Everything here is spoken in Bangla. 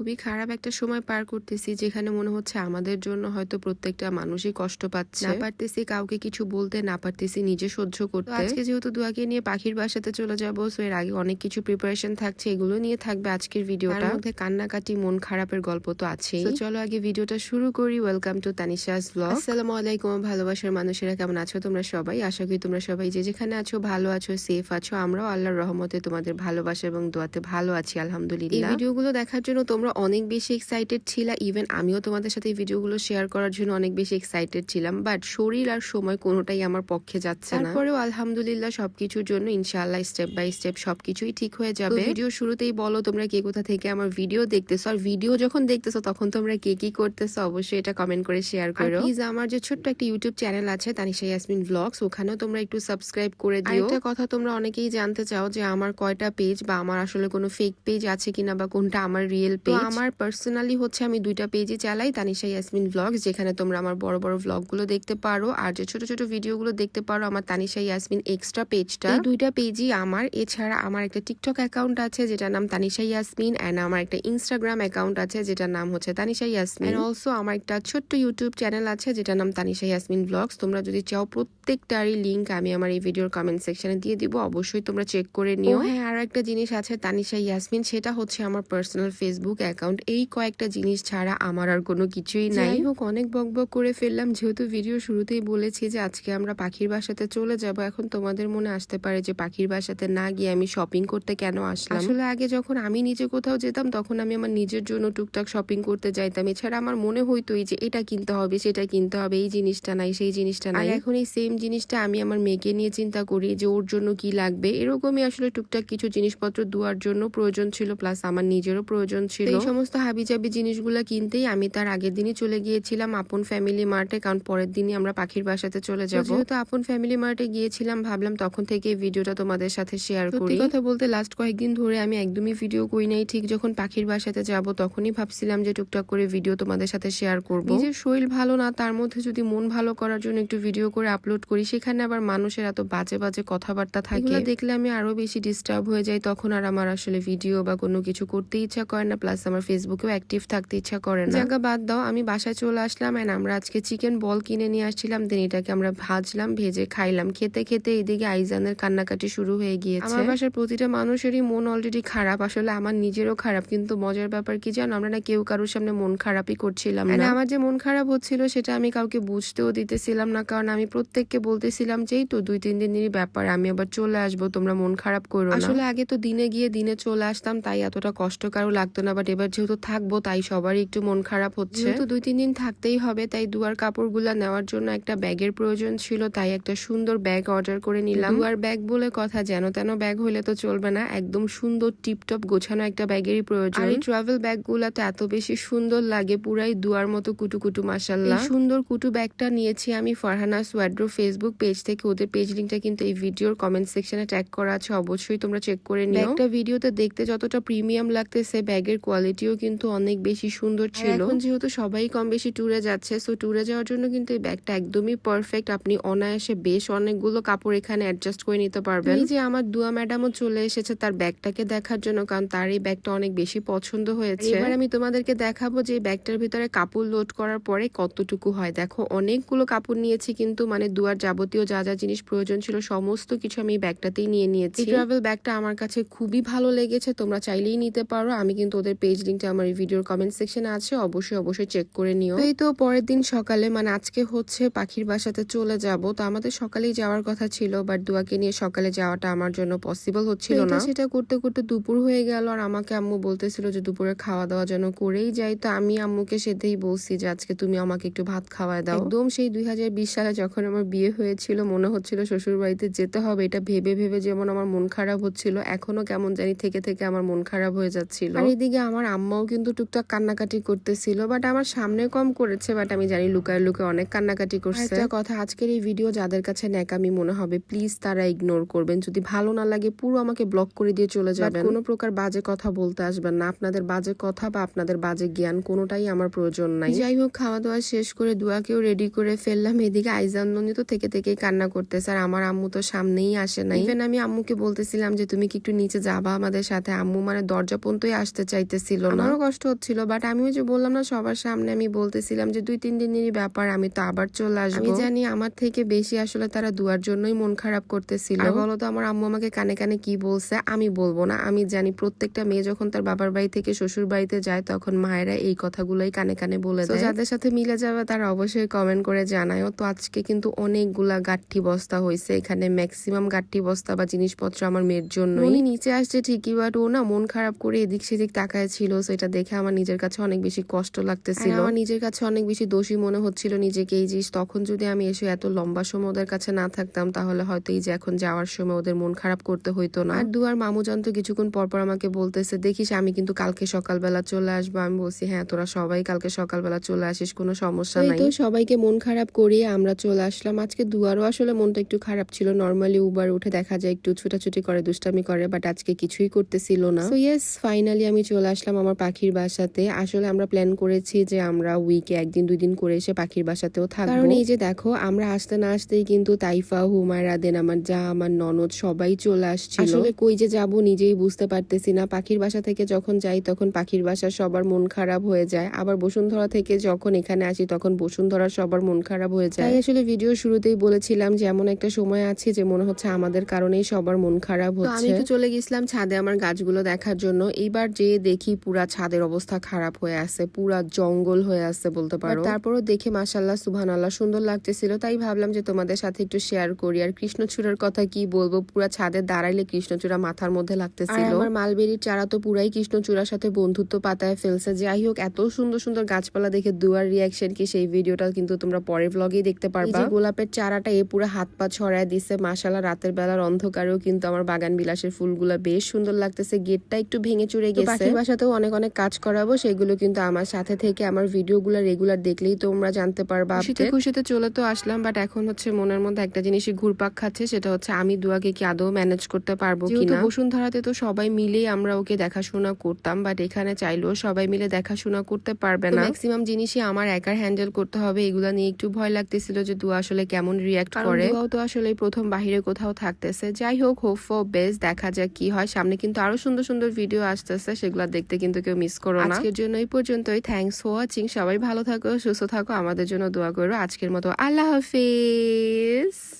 খুবই খারাপ একটা সময় পার করতেছি যেখানে মনে হচ্ছে আমাদের জন্য হয়তো প্রত্যেকটা মানুষই কষ্ট পাচ্ছে। না পারতেছি কাউকে কিছু বলতে না পারতেছি নিজে সহ্য করতে। আজকে যেহেতু দুয়াকে নিয়ে পাখির বাসাতে চলে যাব সো এর আগে অনেক কিছু প্রিপারেশন থাকছে এগুলো নিয়ে থাকবে আজকের ভিডিওটার মধ্যে কান্নাকাটি মন খারাপের গল্প তো আছেই। তো চলো আগে ভিডিওটা শুরু করি। ওয়েলকাম টু তানিশাস ব্লগ আসসালামু আলাইকুম ভালোবাসার মানুষেরা কেমন আছো তোমরা সবাই? আশা করি তোমরা সবাই যে যেখানে আছো ভালো আছো সেফ আছো। আমরাও আল্লাহর রহমতে তোমাদের ভালোবাসা এবং দোয়াতে ভালো আছি আলহামদুলিল্লাহ। এই ভিডিওগুলো দেখার জন্য তোমরা অনেক বেশি এক্সাইটেড ছিলা ইভেন আমিও তোমাদের সাথে এই ভিডিওগুলো শেয়ার করার জন্য অনেক বেশি এক্সাইটেড ছিলাম বাট শরীর আর সময় কোনোটাই আমার পক্ষে যাচ্ছে না। তারপরেও আলহামদুলিল্লাহ সবকিছুর জন্য ইনশাআল্লাহ স্টেপ বাই স্টেপ সবকিছুই ঠিক হয়ে যাবে। ভিডিও শুরুতেই বলো তোমরা কে কোথা থেকে আমার ভিডিও দেখতেছো আর ভিডিও যখন দেখতেছো তখন তোমরা কে কি করতেছো অবশ্যই এটা কমেন্ট করে শেয়ার করো। প্লিজ আমার যে ছোট্ট একটা ইউটিউব চ্যানেল আছে তানিশা ইয়াসমিন ব্লগস ওখানেও তোমরা একটু সাবস্ক্রাইব করে দিও। একটা কথা তোমরা অনেকেই জানতে চাও যে আমার কয়টা পেজ বা আমার আসলে কোনো ফেক পেজ আছে কিনা বা কোনটা আমার রিয়েল পেজ আমার পার্সোনালি হচ্ছে আমি দুইটা পেজই চালাই তানিশা ইয়াসমিন ব্লগস যেখানে তোমরা আমার বড় বড় ব্লগগুলো দেখতে পারো আর যে ছোট ছোট ভিডিওগুলো দেখতে পারো আমার তানিশা ইয়াসমিন এক্সট্রা পেজটা এই দুইটা পেজই আমার এছাড়া আমার একটা টিকটক অ্যাকাউন্ট আছে যেটার নাম তানিশা ইয়াসমিন অ্যান্ড আমার একটা ইনস্টাগ্রাম অ্যাকাউন্ট আছে যেটার নাম হচ্ছে তানিশা ইয়াসমিন অলসো আমার একটা ছোট্ট ইউটিউব চ্যানেল আছে যেটার নাম তানিশা ইয়াসমিন ব্লগস তোমরা যদি চাও প্রত্যেকটারই লিঙ্ক আমি আমার এই ভিডিওর কমেন্ট সেকশনে দিয়ে দিব অবশ্যই তোমরা চেক করে নিও। হ্যাঁ আর একটা জিনিস আছে তানিশা ইয়াসমিন সেটা হচ্ছে আমার পার্সোনাল ফেসবুক অ্যাকাউন্ট এই কয়েকটা জিনিস ছাড়া আমার আর কোনো কিছুই নাই। হোক অনেক বক বক করে ফেললাম। যেহেতু ভিডিও শুরুতেই বলেছি যে আজকে আমরা পাখির বাসাতে চলে যাব এখন তোমাদের মনে আসতে পারে যে পাখির বাসাতে না গিয়ে আমি শপিং করতে কেন আসলাম? আসলে আগে যখন আমি নিজে কোথাও যেতাম তখন আমি আমার নিজের জন্য টুকটাক শপিং করতে যাইতাম। এছাড়া আমার মনে হইতোই যে এটা কিনতে হবে সেটা কিনতে হবে এই জিনিসটা নাই সেই জিনিসটা নাই। এখন এই সেম জিনিসটা আমি আমার মেয়েকে নিয়ে চিন্তা করি যে ওর জন্য কি লাগবে। এরকমই আসলে টুকটাক কিছু জিনিসপত্র দেওয়ার জন্য প্রয়োজন ছিল প্লাস আমার নিজেরও প্রয়োজন ছিল। এই সমস্ত হাবিজাবি জিনিসগুলো কিনতেই আমি তার আগের দিনই চলে গিয়েছিলাম আপন ফ্যামিলি মার্টে কারণ পরের দিনই আমরা পাখির বাসাতে চলে যাব। যেহেতু আপন ফ্যামিলি মার্টে গিয়েছিলাম ভাবলাম তখন থেকে ভিডিওটা তোমাদের সাথে শেয়ার করি। কথা বলতে লাস্ট কয়েকদিন ধরে আমি একদমই ভিডিও করি নাই। ঠিক যখন পাখির বাসাতে যাব তখনই ভাবছিলাম যে টুকটাক করে ভিডিও তোমাদের সাথে শেয়ার করব। নিজের শরীর ভালো না তার মধ্যে যদি মন ভালো করার জন্য একটু ভিডিও করে আপলোড করি সেখানে আবার মানুষের এত বাজে বাজে কথাবার্তা থাকে। দেখলে আমি আরও বেশি ডিস্টার্ব হয়ে যাই তখন আর আমার আসলে ভিডিও বা কোনো কিছু করতে ইচ্ছা করে না প্লাস আমার ফেসবুকেও অ্যাক্টিভ থাকতে ইচ্ছা করে না। জায়গা বাদ দাও আমি বাসায় চলে আসলাম এন্ড আমরা আজকে চিকেন বল কিনে নিয়ে আসছিলাম। দেন এটাকে আমরা ভাজলাম ভেজে খাইলাম। খেতে খেতে এদিকে আইজানের কান্নাকাটি শুরু হয়ে গিয়েছে। আমার বাসার প্রতিটা মানুষেরই মন অলরেডি খারাপ আসলে আমার নিজেরও খারাপ কিন্তু মজার ব্যাপার কি জানো? আমরা না কেউ কারোর সামনে মন খারাপই করছিলাম না। আমার যে মন খারাপ হচ্ছিল সেটা আমি কাউকে বুঝতেও দিতেছিলাম না কারণ আমি প্রত্যেককে বলতেছিলাম যেই তো দুই তিন দিনেরই ব্যাপার আমি আবার চলে আসব তোমরা মন খারাপ করো আসলে আগে তো দিনে গিয়ে দিনে চলে আসতাম তাই এতটা কষ্ট কারও লাগতো না বাট এবার যেহেতু থাকব তাই সবারই একটু মন খারাপ হচ্ছে। তো দুই তিন দিন থাকতেই হবে তাই দুয়ার কাপড়গুলা নেওয়ার জন্য একটা ব্যাগের প্রয়োজন ছিল তাই একটা সুন্দর ব্যাগ অর্ডার করে নিলাম। দুয়ার ব্যাগ বলে কথা যেন তেন ব্যাগ হলে তো চলবে না একদম সুন্দর টিপটপ গোছানো একটা ব্যাগেরই প্রয়োজন। আর এই ট্রাভেল ব্যাগগুলা তো এত বেশি সুন্দর লাগে পুরাই দুয়ার মতো কুটু কুটু মাসাল্লাহ সুন্দর কুটু ব্যাগটা নিয়েছি আমি ফারহানা সোয়াড্রো ফেসবুক পেজ থেকে ওদের পেজ লিঙ্কটা কিন্তু এই ভিডিওর কমেন্ট সেকশনে ট্যাগ করা আছে অবশ্যই তোমরা চেক করে নিও। ব্যাগটা ভিডিওতে দেখতে যতটা প্রিমিয়াম লাগতেছে ব্যাগের কোয়ালিটিও কিন্তু অনেক বেশি সুন্দর ছিল। এখন যেহেতু সবাই কম বেশি ট্যুরে যাচ্ছে সো ট্যুরে যাওয়ার জন্য কিন্তু এই ব্যাগটা একদমই পারফেক্ট আপনি অনায়াসে বেশ অনেকগুলো কাপড় এখানে অ্যাডজাস্ট করে নিতে পারবেন। এই যে আমার দুয়া ম্যাডামও চলে এসেছে তার ব্যাগটাকে দেখার জন্য কারণ তার এই ব্যাগটা অনেক বেশি পছন্দ হয়েছে। এবার আমি তোমাদেরকে দেখাবো যে ব্যাগটার ভিতরে কাপড় লোড করার পরে কতটুকু হয়। দেখো অনেকগুলো কাপড় নিয়েছি কিন্তু মানে দুয়ার যাবতীয় যা যা জিনিস প্রয়োজন ছিল সমস্ত কিছু আমি এই ব্যাগটাতেই নিয়ে নিয়েছি। ট্রাভেল ব্যাগটা আমার কাছে খুবই ভালো লেগেছে তোমরা চাইলেই নিতে পারো। আমি কিন্তু ওদের পেজ লিঙ্কটা আমার এই ভিডিওর কমেন্ট সেকশনে আছে অবশ্যই অবশ্যই চেক করে নিও। এই তো পরের দিন সকালে মানে আজকে হচ্ছে পাখির বাসাতে চলে যাব তো আমাদের সকালেই যাওয়ার কথা ছিল বাট দুয়াকে নিয়ে সকালে যাওয়াটা আমার জন্য পসিবল হচ্ছিল না। সেটা করতে করতে দুপুর হয়ে গেল আর আমাকে আম্মু বলতেছিল যে দুপুরে খাওয়া দাওয়া যেন করেই যাই। তো আমি আম্মুকে সেটাই বলছি যে আজকে তুমি আমাকে একটু ভাত খাওয়ায় দাও। একদম সেই দুই হাজার বিশ সালে যখন আমার বিয়ে হয়েছিল মনে হচ্ছিল শ্বশুর বাড়িতে যেতে হবে এটা ভেবে ভেবে যেমন আমার মন খারাপ হচ্ছিল এখনও কেমন জানি থেকে থেকে আমার মন খারাপ হয়ে যাচ্ছিল। আর এদিকে আমার আম্মাও কিন্তু টুকটাক কান্নাকাটি করতেছিল বাট আমার সামনে কম করেছে বাট আমি জানি লুকায় লুকায় অনেক কান্নাকাটি করছে। একটা কথা আজকের এই ভিডিও যাদের কাছে ন্যাকামি মনে হবে প্লিজ তারা ইগনোর করবেন। যদি ভালো না লাগে পুরো আমাকে ব্লক করে দিয়ে চলে যাবেন। কোনো প্রকার বাজে কথা বলতে আসবেন না। আপনাদের বাজে কথা বা আপনাদের বাজে জ্ঞান কোনোটাই আমার প্রয়োজন নাই। যাই হোক খাওয়া দাওয়া শেষ করে দুয়াকেও রেডি করে ফেললাম। এদিকে আইজান নন্দি তো থেকে থেকেই কান্না করতেছে আর আমার আম্মু তো সামনেই আসে না ইভেন আমি আম্মুকে বলতেছিলাম যে তুমি কি একটু নিচে যাবা আমাদের সাথে? আম্মু মানে দরজা পর্যন্তই আসতে চাইতেছে লাগতেছিল না। আমারও কষ্ট হচ্ছিল বাট আমি ওই যে বললাম না সবার সামনে আমি বলতেছিলাম যে দুই তিন দিনেরই ব্যাপার আমি তো আবার চলে আসব। আমি জানি আমার থেকে বেশি আসলে তারা দুয়ার জন্যই মন খারাপ করতেছিল। আর বলতো আমার আম্মু আমাকে কানে কানে কি বলছে আমি বলব না। আমি জানি প্রত্যেকটা মেয়ে যখন তার বাবার বাড়ি থেকে শ্বশুর বাড়িতে যায় তখন মায়েরা এই কথাগুলোই কানে কানে বলে দেয়। যাদের সাথে মিলে যাবে তারা অবশ্যই কমেন্ট করে জানায়ও। তো আজকে কিন্তু অনেকগুলা গাঠি বস্তা হয়েছে এখানে ম্যাক্সিমাম গাঠি বস্তা বা জিনিসপত্র আমার মেয়ের জন্য নিচে আসছে ঠিকই বাট ও না মন খারাপ করে এদিক সেদিক তাকায় ছিল সেটা দেখে আমার নিজের কাছে অনেক বেশি কষ্ট লাগতেছিল। আমার নিজের কাছে অনেক বেশি দোষী মনে হচ্ছিল নিজেকে এই জিনিস তখন যদি আমি এসে এত লম্বা সময় ওদের কাছে না থাকতাম তাহলে হয়তো এই যে এখন যাওয়ার সময় ওদের মন খারাপ করতে হইতো না। আর দুয়ার মামুজান তো কিছুক্ষণ পর পর আমাকে বলতেছে দেখিস আমি কিন্তু কালকে সকালবেলা চলে আসব। আমি বলছি হ্যাঁ তোরা সবাই কালকে সকালবেলা চলে আসিস কোনো সমস্যা নাই তো সবাইকে মন খারাপ করিয়ে আমরা চলে আসলাম। আজকে দুয়ারও আসলে মনটা একটু খারাপ ছিল। নর্মালি উবার উঠে দেখা যায় একটু ছুটাছুটি করে দুষ্টামি করে বাট আজকে কিছুই করতেছিল না। তো ইয়েস ফাইনালি আমি চলে আসলাম। আমার পাখির বাসাতে। আসলে আমরা প্ল্যান করেছি যে আমরা উইকে একদিন দুই দিন করে এসে পাখির বাসাতেও থাকব। কারণ এই যে দেখো আমরা আসতে না আসতেই কিন্তু তাইফা হুমায়রা দেন আমার যা আমার ননদ সবাই চলে আসছিল। আসলে কই যে যাব নিজেই বুঝতে পারতেছি না। পাখির বাসা থেকে যখন যাই তখন পাখির বাসা সবার মন খারাপ হয়ে যায়। আবার বসুন্ধরা থেকে যখন এখানে আসি তখন বসুন্ধরা সবার মন খারাপ হয়ে যায়। আসলে ভিডিও শুরুতেই বলেছিলাম যে এমন একটা সময় আছে যে মনে হচ্ছে আমাদের কারণেই সবার মন খারাপ হচ্ছে আমি তো চলে গেছিলাম ছাদে আমার গাছগুলো দেখার জন্য। এইবার যে দেখি পুরা ছাদের অবস্থা খারাপ হয়ে আছে পুরা জঙ্গল হয়ে আছে বলতে পারো। তারপরও দেখে মাসাল্লাহ সুবহান আল্লাহ সুন্দর লাগতেছিল। তাই ভাবলাম যে তোমাদের সাথে একটু শেয়ার করি। আর কৃষ্ণচূড়ার কথা কি বলব? পুরা ছাদে দাঁড়াইলে কৃষ্ণচূড়া মাথার মধ্যে লাগতেছিল। আমার মালবেরির চারা তো পুরাই কৃষ্ণচূড়ার সাথে বন্ধুত্ব পাতায় ফেলছে। যাই হোক এত সুন্দর সুন্দর গাছপালা দেখে দুয়ার রিয়াকশন কি সেই ভিডিওটা কিন্তু তোমরা পরের ব্লগেই দেখতে পারবা। গোলাপের চারাটা এ পুরো হাত পা ছড়ায় দিছে। মাসালা রাতের বেলার অন্ধকারেও কিন্তু আমার বাগান বিলাসের ফুলগুলা বেশ সুন্দর লাগতেছে। গেটটা একটু ভেঙে চুরে গেছে। পাখির বাসাতেও অনেক অনেক কাজ করাবো সেগুলো কিন্তু আমার সাথে থেকে আমার ভিডিওগুলো রেগুলার দেখলেই তোমরা জানতে পারবা খুশিতে খুশিতে চলে তো আসলাম বাট এখন হচ্ছে মনের মধ্যে একটা জিনিসই ঘুরপাক খাচ্ছে সেটা হচ্ছে আমি দুয়াকে কি আদৌ ম্যানেজ করতে পারব কিনা? বসুন্ধরাতে তো সবাই মিলেই আমরা ওকে দেখাশোনা করতাম বাট এখানে চাইলেও সবাই মিলে দেখাশোনা করতে পারবে না। ম্যাক্সিমাম জিনিসই আমার একার হ্যান্ডেল করতে হবে এগুলা নিয়ে একটু ভয় লাগতেছিল যে দুয়া আসলে কেমন রিয়াক্ট করে। দুয়াও তো আসলে প্রথম বাহিরে কোথাও থাকতেছে। যাই হোক হোপ ফর বেস্ট দেখা যাক কি হয়। সামনে কিন্তু আরও সুন্দর সুন্দর ভিডিও আসতেছে সেগুলো দেখতে কিন্তু কেউ মিস করো না। আজকের জন্য এই পর্যন্তই। থ্যাংকস ফর ওয়াচিং সবাই ভালো থাকো, সুস্থ থাকো। আমাদের জন্য দোয়া করো। আজকের মতো আল্লাহ হাফিজ।